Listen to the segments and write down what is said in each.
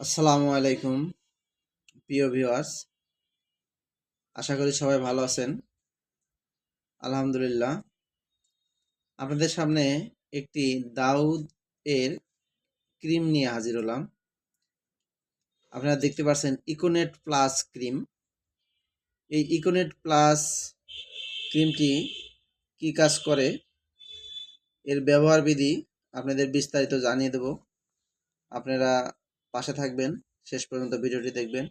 আসসালামু আলাইকুম, প্রিয় ভিউয়ার্স আশা করি সবাই ভালো আছেন। আলহামদুলিল্লাহ। আপনাদের সামনে একটি দাউদ এর ক্রিম নিয়ে হাজির হলাম। আপনারা দেখতে পাচ্ছেন ইকোনেট প্লাস ক্রিম। এই ইকোনেট প্লাস ক্রিমটি কি কাজ করে? এর ব্যবহার বিধি আপনাদের বিস্তারিত জানিয়ে দেব। আপনারা পাশে থাকবেন। শেষ পর্যন্ত ভিডিওটি দেখবেন।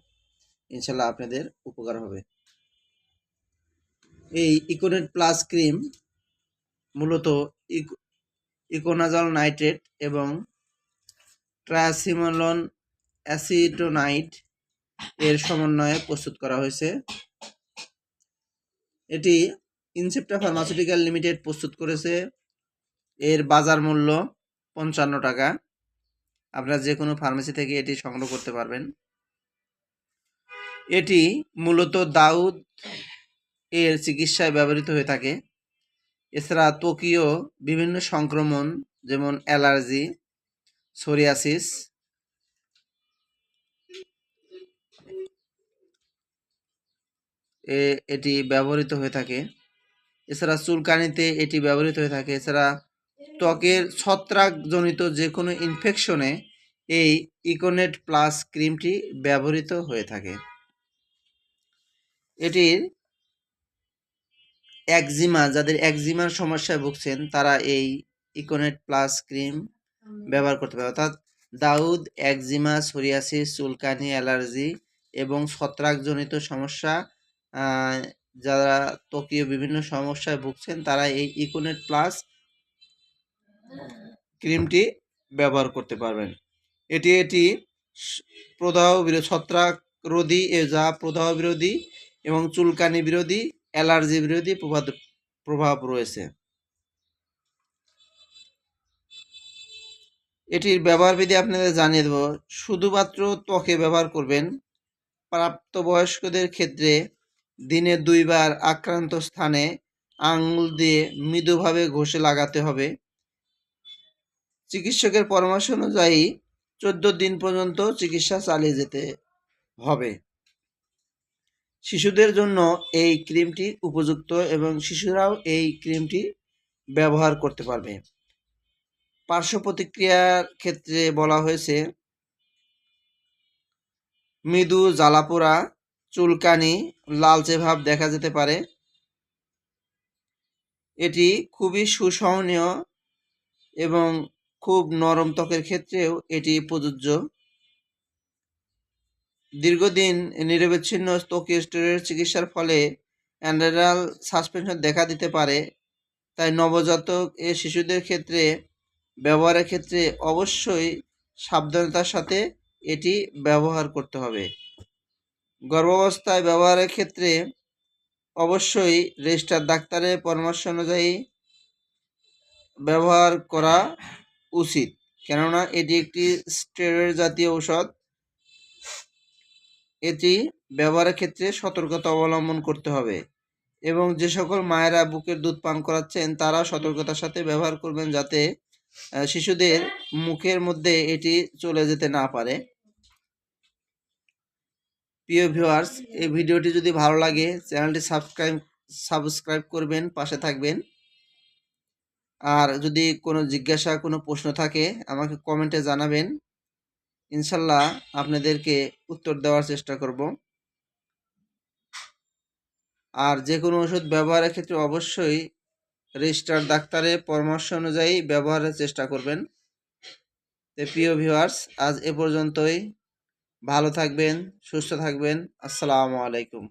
ইনশাল্লাহ আপনাদের উপকার হবে। এই ইকোনেট প্লাস ক্রিম মূলত ইক- ইকোনাজল নাইট্রেট এবং ট্রায়াসিমলন অ্যাসিটোনাইট এর সমন্বয়ে প্রস্তুত করা হয়েছে। এটি ইনসেপ্টা ফার্মাসিউটিক্যাল লিমিটেড প্রস্তুত করেছে। এর বাজার মূল্য পঞ্চান্ন টাকা। আপনারা যে কোনো ফার্মেসি থেকে এটি সংগ্রহ করতে পারবেন। এটি মূলত দাউদ এর চিকিৎসায় ব্যবহৃত হয়ে থাকে। এছাড়া ত্বকীয় বিভিন্ন সংক্রমণ যেমন অ্যালার্জি সোরিয়াসিস এটি ব্যবহৃত হয়ে থাকে। এছাড়া চুলকানিতে এটি ব্যবহৃত হয়ে থাকে। এছাড়া ত্বকের ছত্রাকজনিত যে কোনো ইনফেকশনে এই ইকোনেট প্লাস ক্রিমটি ব্যবহৃত হয়ে থাকে। এটির একজিমা যাদের একজিমার সমস্যায় ভুগছেন, তারা এই ইকোনেট প্লাস ক্রিম ব্যবহার করতে পারে। অর্থাৎ দাউদ একজিমা সোরিয়াসিস, চুলকানি, অ্যালার্জি এবং ছত্রাকজনিত সমস্যা যারা ত্বকীয় বিভিন্ন সমস্যায় ভুগছেন, তারা এই ইকোনেট প্লাস ক্রিমটি ব্যবহার করতে পারবেন। এটি এটি প্রদাহ বিরোধী ছত্রাক রোধী যা প্রদাহ বিরোধী এবং চুলকানি বিরোধী, অ্যালার্জি বিরোধী প্রভাব প্রভাব রয়েছে। এটির ব্যবহার বিধি আপনাদের জানিয়ে দেব। শুধুমাত্র ত্বকে ব্যবহার করবেন। প্রাপ্তবয়স্কদের ক্ষেত্রে দিনে দুইবার আক্রান্ত স্থানে আঙুল দিয়ে মৃদুভাবে ঘষে লাগাতে হবে। চিকিৎসকের পরামর্শ অনুযায়ী চোদ্দ দিন পর্যন্ত চিকিৎসা চালিয়ে যেতে হবে। শিশুদের জন্য এই ক্রিমটি উপযুক্ত এবং শিশুরাও এই ক্রিমটি ব্যবহার করতে পারবে। পার্শ্ব প্রতিক্রিয়ার ক্ষেত্রে বলা হয়েছে, মৃদু জ্বালাপোড়া, চুলকানি, লালচে ভাব দেখা যেতে পারে। এটি খুবই সুসহনীয় এবং খুব নরম ত্বকের ক্ষেত্রেও এটি প্রযোজ্য। দীর্ঘদিন নিরবিচ্ছিন্ন ত্বকীয় স্টেরয়েড চিকিৎসার ফলে অ্যান্ডারাল সাসপেনশন দেখা দিতে পারে, তাই নবজাতক এ শিশুদের ক্ষেত্রে, ব্যবহারের ক্ষেত্রে অবশ্যই সাবধানতার সাথে এটি ব্যবহার করতে হবে। গর্ভাবস্থায় ব্যবহারের ক্ষেত্রে অবশ্যই রেজিস্টার ডাক্তারের পরামর্শ অনুযায়ী ব্যবহার করা উচিত, কেননা এটি একটি স্টেরয়েড জাতীয় ঔষধ। এটি ব্যবহারের ক্ষেত্রে সতর্কতা অবলম্বন করতে হবে এবং যে সকল মায়েরা বুকের দুধ পান করাচ্ছেন তারা সতর্কতার সাথে ব্যবহার করবেন যাতে শিশুদের মুখের মধ্যে এটি চলে যেতে না পারে। প্রিয় ভিউয়ার্স, এই ভিডিওটি যদি ভালো লাগে, চ্যানেলটি সাবস্ক্রাইব সাবস্ক্রাইব করবেন, পাশে থাকবেন। আর যদি কোনো জিজ্ঞাসা, কোনো প্রশ্ন থাকে, আমাকে কমেন্টে জানাবেন। ইনশাল্লাহ আপনাদেরকে উত্তর দেওয়ার চেষ্টা করব। আর যে কোনো ওষুধ ব্যবহারের ক্ষেত্রে অবশ্যই রেজিস্টার ডাক্তারের পরামর্শ অনুযায়ী ব্যবহারের চেষ্টা করবেন। তো প্রিয় ভিউয়ার্স আজ এ পর্যন্তই। ভালো থাকবেন, সুস্থ থাকবেন। আসসালামু আলাইকুম।